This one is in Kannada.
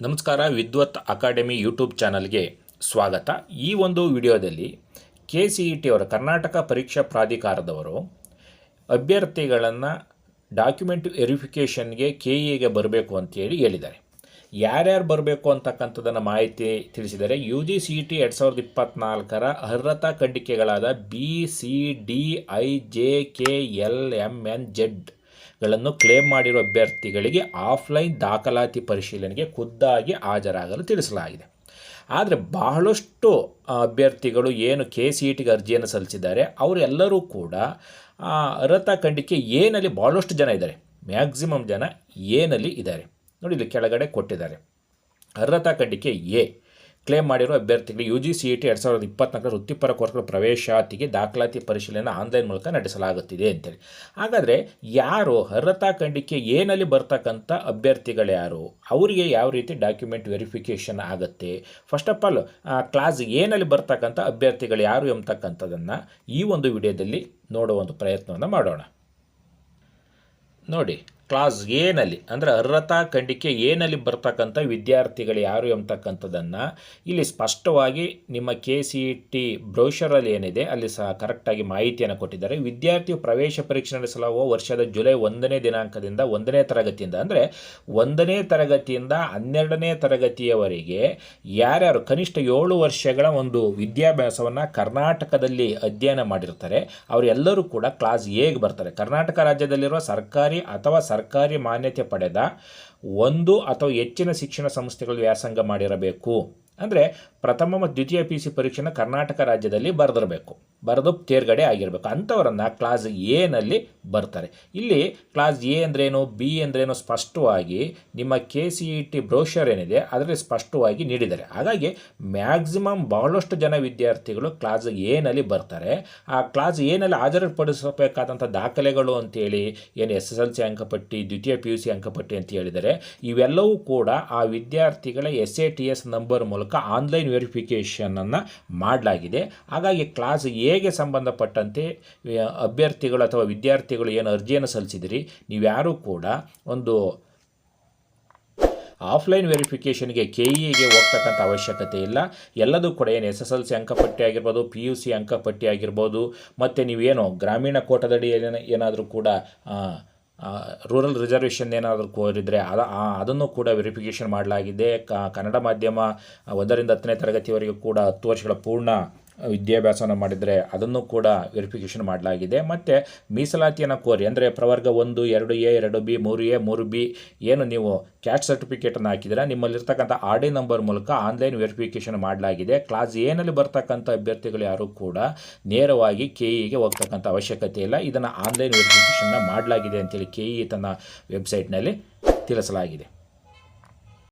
ನಮಸ್ಕಾರ, ವಿದ್ವತ್ ಅಕಾಡೆಮಿ ಯೂಟ್ಯೂಬ್ ಚಾನಲ್ಗೆ ಸ್ವಾಗತ. ಈ ಒಂದು ವಿಡಿಯೋದಲ್ಲಿ ಕೆ ಸಿ ಇ ಟಿ ಅವರ, ಕರ್ನಾಟಕ ಪರೀಕ್ಷಾ ಪ್ರಾಧಿಕಾರದವರು ಅಭ್ಯರ್ಥಿಗಳನ್ನು ಡಾಕ್ಯುಮೆಂಟ್ ವೆರಿಫಿಕೇಷನ್ಗೆ ಕೆ ಇಗೆ ಬರಬೇಕು ಅಂತೇಳಿ ಹೇಳಿದ್ದಾರೆ. ಯಾರ್ಯಾರು ಬರಬೇಕು ಅಂತಕ್ಕಂಥದ್ದನ್ನು ಮಾಹಿತಿ ತಿಳಿಸಿದರೆ ಯು ಜಿ ಸಿ ಟಿ ಎರಡು ಸಾವಿರದ ಇಪ್ಪತ್ತ್ನಾಲ್ಕರ ಅರ್ಹತಾ ಖಂಡಿಕೆಗಳಾದ B, C, D, I, J, K, L M N, Z ಗಳನ್ನು ಕ್ಲೇಮ್ ಮಾಡಿರುವ ಅಭ್ಯರ್ಥಿಗಳಿಗೆ ಆಫ್ಲೈನ್ ದಾಖಲಾತಿ ಪರಿಶೀಲನೆಗೆ ಖುದ್ದಾಗಿ ಹಾಜರಾಗಲು ತಿಳಿಸಲಾಗಿದೆ. ಆದರೆ ಬಹಳಷ್ಟು ಅಭ್ಯರ್ಥಿಗಳು ಏನು ಕೆ ಸಿ ಇ ಟಿಗೆ ಅರ್ಜಿಯನ್ನು ಸಲ್ಲಿಸಿದ್ದಾರೆ, ಅವರೆಲ್ಲರೂ ಕೂಡ ಅರ್ಹತ ಖಂಡಿಕೆ ಏನಲ್ಲಿ ಭಾಳಷ್ಟು ಜನ ಇದ್ದಾರೆ. ಮ್ಯಾಕ್ಸಿಮಮ್ ಜನ ಏನಲ್ಲಿ ಇದ್ದಾರೆ. ನೋಡಿ ಇಲ್ಲಿ ಕೆಳಗಡೆ ಕೊಟ್ಟಿದ್ದಾರೆ. ಅರ್ಹತಾ ಖಂಡಿಕೆ ಎ. ಕ್ಲೇಮ್ ಮಾಡಿರೋ ಅಭ್ಯರ್ಥಿಗಳು U G C E T ಎರಡು ಸಾವಿರದ ಇಪ್ಪತ್ನಾಲ್ಕರ ವೃತ್ತಿಪರ ಕೋರ್ಸ್ಗಳ ಪ್ರವೇಶಾತಿಗೆ ದಾಖಲಾತಿ ಪರಿಶೀಲನೆ ಆನ್ಲೈನ್ ಮೂಲಕ ನಡೆಸಲಾಗುತ್ತಿದೆ ಅಂತೇಳಿ. ಹಾಗಾದರೆ ಯಾರು ಅರ್ಹತಾ ಖಂಡಿಕೆ ಏನಲ್ಲಿ ಬರ್ತಕ್ಕಂಥ ಅಭ್ಯರ್ಥಿಗಳು ಯಾರು? ಅವರಿಗೆ ಯಾವ ರೀತಿ ಡಾಕ್ಯುಮೆಂಟ್ ವೆರಿಫಿಕೇಷನ್ ಆಗುತ್ತೆ? ಫಸ್ಟ್ ಆಫ್ ಆಲ್ ಕ್ಲಾಸ್ ಏನಲ್ಲಿ ಬರ್ತಕ್ಕಂಥ ಅಭ್ಯರ್ಥಿಗಳು ಯಾರು ಎಂಬತಕ್ಕಂಥದ್ದನ್ನು ಈ ಒಂದು ವಿಡಿಯೋದಲ್ಲಿ ನೋಡುವ ಒಂದು ಪ್ರಯತ್ನವನ್ನು ಮಾಡೋಣ. ನೋಡಿ ಕ್ಲಾಸ್ ಏನಲ್ಲಿ ಅಂದರೆ ಅರ್ಹತಾ ಖಂಡಿಕೆ ಏನಲ್ಲಿ ಬರ್ತಕ್ಕಂಥ ವಿದ್ಯಾರ್ಥಿಗಳು ಯಾರು ಎಂಬತಕ್ಕಂಥದ್ದನ್ನು ಇಲ್ಲಿ ಸ್ಪಷ್ಟವಾಗಿ ನಿಮ್ಮ ಕೆ ಸಿ ಟಿ ಬ್ರೌಷರಲ್ಲಿ ಏನಿದೆ, ಅಲ್ಲಿ ಸಹ ಕರೆಕ್ಟಾಗಿ ಮಾಹಿತಿಯನ್ನು ಕೊಟ್ಟಿದ್ದಾರೆ. ವಿದ್ಯಾರ್ಥಿ ಪ್ರವೇಶ ಪರೀಕ್ಷೆ ನಡೆಸಲಾಗುವ ವರ್ಷದ ಜುಲೈ ಒಂದನೇ ದಿನಾಂಕದಿಂದ ಒಂದನೇ ತರಗತಿಯಿಂದ, ಅಂದರೆ ಒಂದನೇ ತರಗತಿಯಿಂದ ಹನ್ನೆರಡನೇ ತರಗತಿಯವರೆಗೆ ಯಾರ್ಯಾರು ಕನಿಷ್ಠ ಏಳು ವರ್ಷಗಳ ಒಂದು ವಿದ್ಯಾಭ್ಯಾಸವನ್ನು ಕರ್ನಾಟಕದಲ್ಲಿ ಅಧ್ಯಯನ ಮಾಡಿರ್ತಾರೆ, ಅವರೆಲ್ಲರೂ ಕೂಡ ಕ್ಲಾಸ್ ಎಗೆ ಬರ್ತಾರೆ. ಕರ್ನಾಟಕ ರಾಜ್ಯದಲ್ಲಿರುವ ಸರ್ಕಾರಿ ಅಥವಾ ಮಾನ್ಯತೆ ಪಡೆದ ಒಂದು ಅಥವಾ ಹೆಚ್ಚಿನ ಶಿಕ್ಷಣ ಸಂಸ್ಥೆಗಳು ವ್ಯಾಸಂಗ ಮಾಡಿರಬೇಕು. ಅಂದರೆ ಪ್ರಥಮ ಮತ್ತು ದ್ವಿತೀಯ ಪಿ ಸಿ ಪರೀಕ್ಷೆನ ಕರ್ನಾಟಕ ರಾಜ್ಯದಲ್ಲಿ ಬರೆದಿರಬೇಕು. ಬರೆದು ತೇರ್ಗಡೆ ಆಗಿರಬೇಕು. ಅಂಥವರನ್ನು ಕ್ಲಾಸ್ ಎನಲ್ಲಿ ಬರ್ತಾರೆ. ಇಲ್ಲಿ ಕ್ಲಾಸ್ ಎ ಅಂದ್ರೇನು ಬಿ ಅಂದ್ರೇನು ಸ್ಪಷ್ಟವಾಗಿ ನಿಮ್ಮ K C E T brochure ಏನಿದೆ, ಅದರಲ್ಲಿ ಸ್ಪಷ್ಟವಾಗಿ ನೀಡಿದ್ದಾರೆ. ಹಾಗಾಗಿ ಮ್ಯಾಕ್ಸಿಮಮ್ ಬಹಳಷ್ಟು ಜನ ವಿದ್ಯಾರ್ಥಿಗಳು ಕ್ಲಾಸ್ ಎನಲ್ಲಿ ಬರ್ತಾರೆ. ಆ ಕ್ಲಾಸ್ ಎನಲ್ಲಿ ಹಾಜರುಪಡಿಸಬೇಕಾದಂಥ ದಾಖಲೆಗಳು ಅಂತೇಳಿ ಏನು ಎಸ್ ಎಸ್ ಎಲ್ ಸಿ ಅಂಕಪಟ್ಟಿ, ದ್ವಿತೀಯ ಪಿ ಯು ಸಿ ಅಂಕಪಟ್ಟಿ ಅಂತ ಹೇಳಿದರೆ, ಇವೆಲ್ಲವೂ ಕೂಡ ಆ ವಿದ್ಯಾರ್ಥಿಗಳ S A T S number ಮೂಲಕ ಆನ್ಲೈನ್ ವೆರಿಫಿಕೇಷನನ್ನು ಮಾಡಲಾಗಿದೆ. ಹಾಗಾಗಿ ಕ್ಲಾಸ್ ಹೇಗೆ ಸಂಬಂಧಪಟ್ಟಂತೆ ಅಭ್ಯರ್ಥಿಗಳು ಅಥವಾ ವಿದ್ಯಾರ್ಥಿಗಳು ಏನು ಅರ್ಜಿಯನ್ನು ಸಲ್ಲಿಸಿದಿರಿ, ನೀವ್ಯಾರೂ ಕೂಡ ಒಂದು ಆಫ್ಲೈನ್ ವೆರಿಫಿಕೇಷನ್ಗೆ ಕೆ ಇಗೆ ಹೋಗ್ತಕ್ಕಂಥ ಅವಶ್ಯಕತೆ ಇಲ್ಲ. ಎಲ್ಲದೂ ಕೂಡ ಏನು ಎಸ್ ಎಸ್ ಎಲ್ ಸಿ ಅಂಕಪಟ್ಟಿ ಆಗಿರ್ಬೋದು, ಪಿ ಯು ಸಿ ಅಂಕಪಟ್ಟಿ ಆಗಿರ್ಬೋದು, ಮತ್ತು ನೀವೇನು ಗ್ರಾಮೀಣ ಕೋಟದಡಿ ಏನ ಏನಾದರೂ ಕೂಡ ರೂರಲ್ ರಿಸರ್ವೇಷನ್ ಏನಾದರೂ ಕೋರಿದರೆ ಅದ ಅದನ್ನು ಕೂಡ ವೆರಿಫಿಕೇಷನ್ ಮಾಡಲಾಗಿದೆ. ಕನ್ನಡ ಮಾಧ್ಯಮ ಒಂದರಿಂದ ಹತ್ತನೇ ತರಗತಿವರೆಗೂ ಕೂಡ ಹತ್ತು ವರ್ಷಗಳ ಪೂರ್ಣ ವಿದ್ಯಾಭ್ಯಾಸವನ್ನು ಮಾಡಿದರೆ ಅದನ್ನು ಕೂಡ ವೆರಿಫಿಕೇಷನ್ ಮಾಡಲಾಗಿದೆ. ಮತ್ತು ಮೀಸಲಾತಿಯನ್ನು ಕೋರಿ, ಅಂದರೆ ಪ್ರವರ್ಗ ಒಂದು, ಎರಡು ಎ, ಎರಡು ಬಿ, ಮೂರು ಎ, ಮೂರು ಬಿ ಏನು ನೀವು ಕ್ಯಾಸ್ಟ್ ಸರ್ಟಿಫಿಕೇಟನ್ನು ಹಾಕಿದರೆ ನಿಮ್ಮಲ್ಲಿರ್ತಕ್ಕಂಥ ಆರ್ ಡಿ ನಂಬರ್ ಮೂಲಕ ಆನ್ಲೈನ್ ವೆರಿಫಿಕೇಷನ್ ಮಾಡಲಾಗಿದೆ. ಕ್ಲಾಸ್ ಏನಲ್ಲಿ ಬರ್ತಕ್ಕಂಥ ಅಭ್ಯರ್ಥಿಗಳು ಯಾರೂ ಕೂಡ ನೇರವಾಗಿ ಕೆ ಇಗೆ ಹೋಗ್ತಕ್ಕಂಥ ಅವಶ್ಯಕತೆ ಇಲ್ಲ. ಇದನ್ನು ಆನ್ಲೈನ್ ವೆರಿಫಿಕೇಷನ್ನ ಮಾಡಲಾಗಿದೆ ಅಂತೇಳಿ ಕೆ ಇ ತನ್ನ ವೆಬ್ಸೈಟ್ನಲ್ಲಿ ತಿಳಿಸಲಾಗಿದೆ.